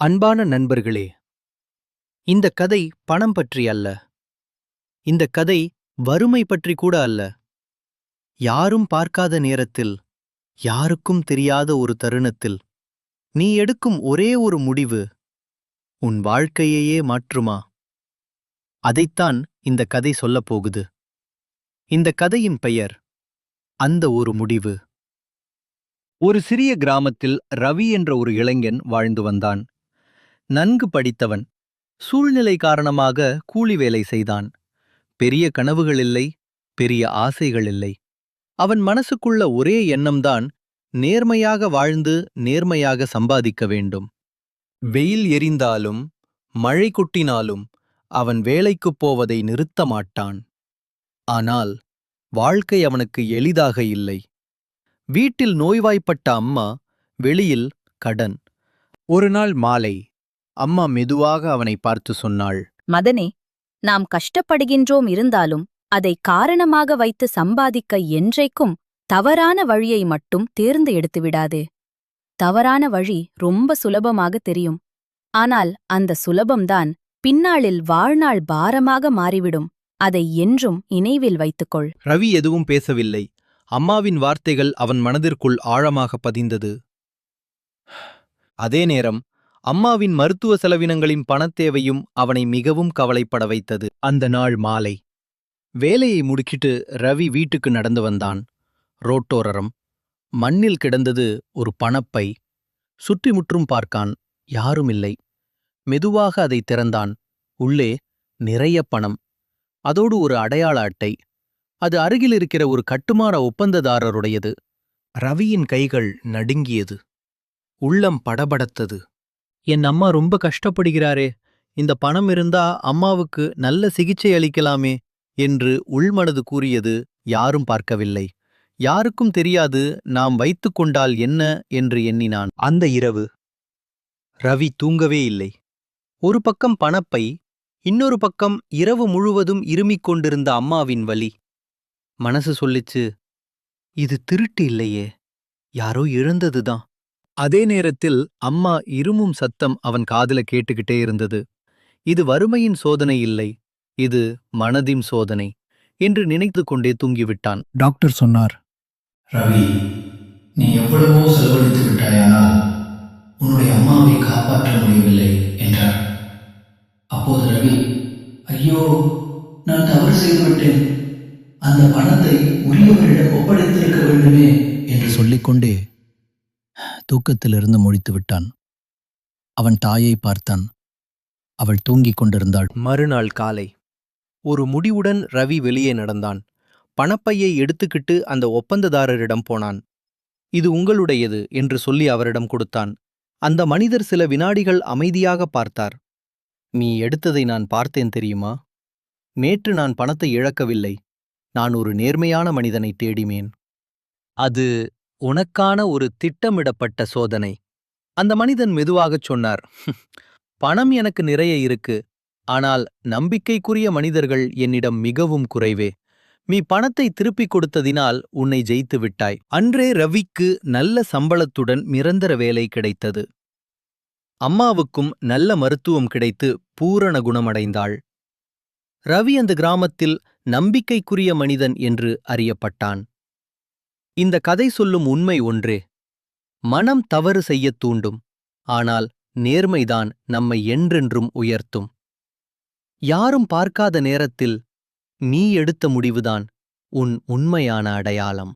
அன்பான நண்பர்களே இந்த கதை பணம் பற்றி அல்ல. இந்த கதை வறுமை பற்றி கூட அல்ல. யாரும் பார்க்காத நேரத்தில் யாருக்கும் தெரியாத ஒரு தருணத்தில் நீ எடுக்கும் ஒரே ஒரு முடிவு உன் வாழ்க்கையையே மாற்றுமா? அதைத்தான் இந்த கதை சொல்லப் போகுது. இந்த கதையின் பெயர் அந்த ஒரு முடிவு. ஒரு சிறிய கிராமத்தில் ரவி என்ற ஒரு இளைஞன் வாழ்ந்து வந்தான். நன்கு படித்தவன் சூழ்நிலை காரணமாக கூலி வேலை செய்தான். பெரிய கனவுகள் இல்லை பெரிய ஆசைகள் இல்லை. அவன் மனசுக்குள்ள ஒரே எண்ணம்தான் நேர்மையாக வாழ்ந்து நேர்மையாக சம்பாதிக்க வேண்டும். வெயில் எரிந்தாலும் மழை கொட்டினாலும் அவன் வேலைக்குப் போவதை நிறுத்த மாட்டான். ஆனால் வாழ்க்கை அவனுக்கு எளிதாக இல்லை. வீட்டில் நோய்வாய்ப்பட்ட அம்மா வெளியில் கடன். ஒரு நாள் மாலை அம்மா மெதுவாக அவனை பார்த்து சொன்னாள். மதனே நாம் கஷ்டப்படுகின்றோம் இருந்தாலும் அதை காரணமாக வைத்து சம்பாதிக்க என்றைக்கும் தவறான வழியை மட்டும் தேர்ந்து எடுத்து விடாதே. தவறான வழி ரொம்ப சுலபமாக தெரியும். ஆனால் அந்த சுலபம்தான் பின்னாளில் வாழ்நாள் பாரமாக மாறிவிடும். அதை என்றும் நினைவில் வைத்துக்கொள். ரவி எதுவும் பேசவில்லை. அம்மாவின் வார்த்தைகள் அவன் மனதிற்குள் ஆழமாக பதிந்தது. அதே நேரம் அம்மாவின் மருத்துவ செலவினங்களின் பணத்தேவையும் அவனை மிகவும் கவலைப்பட வைத்தது. அந்த நாள் மாலை. வேலையை முடுக்கிட்டு ரவி வீட்டுக்கு நடந்து வந்தான். ரோட்டோரரம். மண்ணில் கிடந்தது ஒரு பணப்பை. சுற்றிமுற்றும் பார்க்கான். யாரும் இல்லை மெதுவாக அதை திறந்தான். உள்ளே நிறைய பணம். அதோடு ஒரு அடையாள அட்டை. அது அருகில் இருக்கிற ஒரு கட்டுமான ஒப்பந்ததாரருடையது. ரவியின் கைகள் நடுங்கியது. உள்ளம் படபடத்தது. என் அம்மா ரொம்ப கஷ்டப்படுகிறாரே. இந்த பணம் இருந்தா அம்மாவுக்கு நல்ல சிகிச்சை அளிக்கலாமே என்று உள்மனது கூறியது யாரும் பார்க்கவில்லை. யாருக்கும் தெரியாது நாம் வைத்துக் கொண்டால் என்ன என்று எண்ணினான். அந்த இரவு ரவி தூங்கவே இல்லை. ஒரு பக்கம் பணப்பை இன்னொரு பக்கம் இரவு முழுவதும் இருமிக் கொண்டிருந்த அம்மாவின் வலி. மனசு சொல்லிச்சு இது திருட்டு இல்லையே யாரோ இழந்ததுதான். அதே நேரத்தில் அம்மா இருமும் சத்தம் அவன் காதுல கேட்டுக்கிட்டே இருந்தது. இது வறுமையின் சோதனை இல்லை இது மனதின் சோதனை என்று நினைத்து கொண்டே தூங்கிவிட்டான். டாக்டர் சொன்னார் ரவி நீ எவ்வளவோ செலவழித்து விட்டாயானால் உன்னுடைய அம்மாவை காப்பாற்ற முடியவில்லை என்றார். அப்போது ரவி ஐயோ நான் தவறு செய்துவிட்டேன் அந்த பணத்தை உரியவரிடம் ஒப்படைத்திருக்க வேண்டுமே என்று சொல்லிக்கொண்டே தூக்கத்திலிருந்து முழித்து விட்டான். அவன் தாயை பார்த்தான். அவள் தூங்கிக் கொண்டிருந்தாள். மறுநாள் காலை ஒரு முடிவுடன் ரவி வெளியே நடந்தான். பணப்பையை எடுத்துக்கிட்டு அந்த ஒப்பந்ததாரரிடம் போனான். இது உங்களுடையது என்று சொல்லி அவரிடம் கொடுத்தான். அந்த மனிதர் சில வினாடிகள் அமைதியாக பார்த்தார். நீ எடுத்ததை நான் பார்த்தேன் தெரியுமா? நேற்று நான் பணத்தை இழக்கவில்லை. நான் ஒரு நேர்மையான மனிதனை தேடினேன். அது உனக்கான ஒரு திட்டமிடப்பட்ட சோதனை. அந்த மனிதன் மெதுவாகச் சொன்னார் பணம் எனக்கு நிறைய இருக்கு ஆனால் நம்பிக்கைக்குரிய மனிதர்கள் என்னிடம் மிகவும் குறைவே. நீ பணத்தை திருப்பிக் கொடுத்ததினால் உன்னை ஜெயித்து விட்டாய். அன்றே ரவிக்கு நல்ல சம்பளத்துடன் நிரந்தர வேலை கிடைத்தது. அம்மாவுக்கும் நல்ல மருத்துவம் கிடைத்து பூரண குணமடைந்தாள். ரவி அந்த கிராமத்தில் நம்பிக்கைக்குரிய மனிதன் என்று அறியப்பட்டான். இந்த கதை சொல்லும் உண்மை ஒன்றே. மனம் தவறு செய்யத் தூண்டும் ஆனால் நேர்மைதான் நம்மை என்றென்றும் உயர்த்தும். யாரும் பார்க்காத நேரத்தில் நீ எடுத்த முடிவுதான் உன் உண்மையான அடையாளம்.